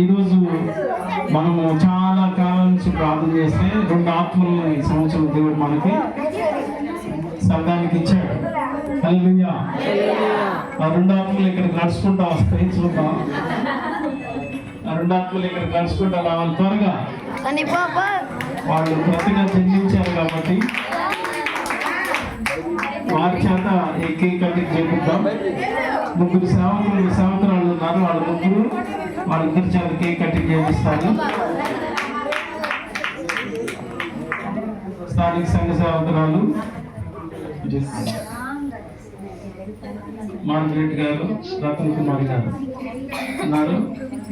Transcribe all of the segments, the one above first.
ఈరోజు మనము చాలా కాలం నుంచి ప్రార్థన చేస్తే రెండు ఆత్మలను ఈ సంవత్సరం దేవుడు మనకి సంఘానికి ఇచ్చాడు. హల్లెలూయా. ఆ రెండు ఆత్మలు ఇక్కడ నడుచుకుంటా వస్తాయి. చూద్దాం? ఆ రెండు ఆత్మలు ఇక్కడ నడుచుకుంటా రావాలి త్వరగా. వాళ్ళు ప్రతిగా చెందించారు కాబట్టి. వారి చేత ఈ కేక్ కటింగ్ చేపిద్దాం ముగ్గురు సేవకులు సేవకురాలు ఉన్నారు. వాళ్ళ ముగ్గురు వాళ్ళిద్దరు చాలా కేక్ కటింగ్ చేయిస్తాను స్థానిక సంఘ సేవకురాలు మార్గరెడ్డి గారు రతన్ కుమార్ గారు ఉన్నారు.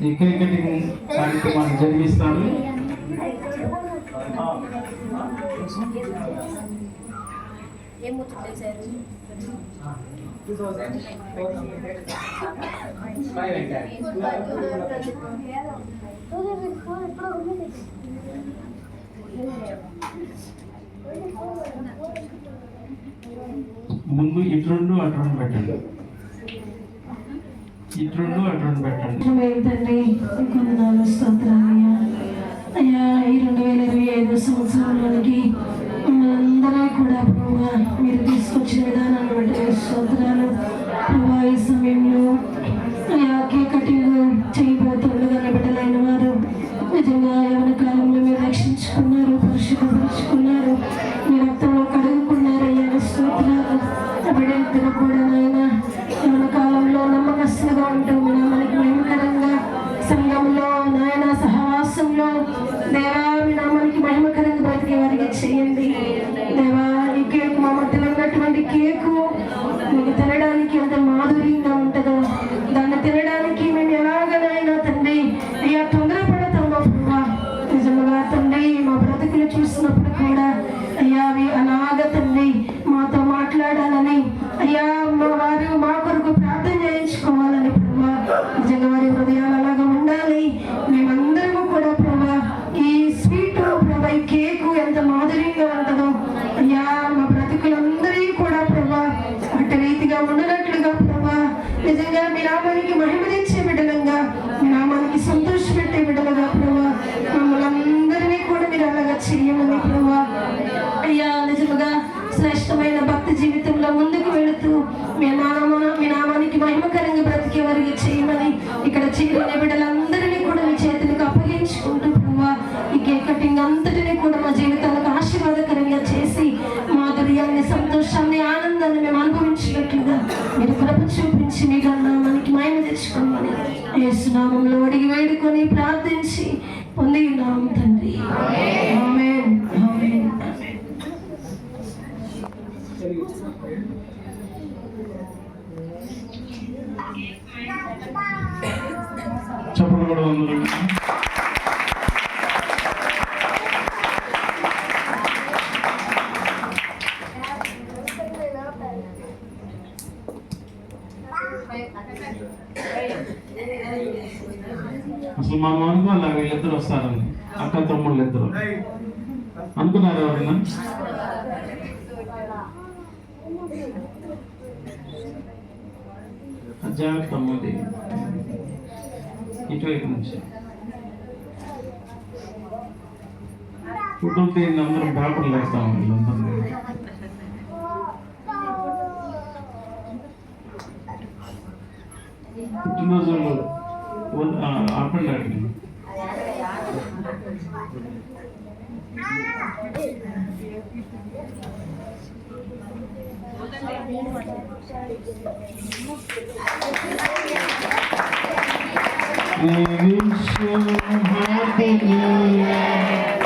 ఈ కేక్ కటింగ్ కార్యక్రమాన్ని జరిగిస్తాను ఏం ముందు ఇటు రెండు అటు రెండు పెట్టండి. ఇటు రెండు అటు రెండు పెట్టండి. తండ్రి కొందనాలు స్తోత్రాలయ్యా అయ్యా. ఈ రెండు వేల ఇరవై ఐదు సంవత్సరంలోనికి మనందరూ కూడా ప్రభు మీరు తీసుకొచ్చిన విధానాన్ని బట్టి స్తోత్రాలు ప్రభా ఈ సమయంలో అయ్యా కటింగ్ చేయబోతుండగా బిడ్డలైన వారు నిజంగా యవన కాలంలో మీరు రక్షించుకున్నారు పరిశుభ్రపరుచుకున్నారు. మీ రక్తంలో కడుగుకున్నారు అయ్యా నీ స్తోత్రాలు ఆ కూడా నాయన. యవన కాలంలో నమ్మకస్తులుగా ఉంటూ మీ నామానికి సంఘంలో నాయన సహవాసంలో దేవా కేకు తినడానికి ఎంత మాధుర్యంగా ఉంటుందో? దాన్ని తినడానికి మేము ఎలాగనైనా నిజంగా మీ నామానికి మహిమ తెచ్చే బిడ్డలంగా మీ నామానికి సంతోష పెట్టే బిడ్డలుగా ప్రభా మమ్మల్ని అందరినీ కూడా మీరు అలాగా చేయమని ప్రభా. అయ్యా నిజముగా శ్రేష్టమైన భక్తి జీవితంలో ముందుకు వెళుతూ మీ నామ మీ నామానికి మహిమకరంగా బ్రతికే వారికి చేయమని ఇక్కడ చేరిన బిడ్డలందరినీ కూడా మీ చేతులకు అప్పగించుకుంటూ ప్రభా ఈ కేక్ కటింగ్ అంతటినీ కూడా మా జీవితాలకు నామానికి తెచ్చుకోమని యేసునామంలో అడిగి వేడుకొని ప్రార్థించి పొంది ఉన్నాం తండ్రి. ఆమేన్. ఆమేన్. చెప్పులు కూడా అసలు మనం అనుకోవాలి వీళ్ళిద్దరు వస్తారని. అక్క తమ్ముళ్ళు ఇద్దరు. అనుకున్నారు ఎవరైనా? జాగ్రత్త అమ్మది ఇటువైపు నుంచి. కుటుంబ అందరం పేపర్లు వేస్తాం వీళ్ళందరూ নজরুল আপনার Thank you.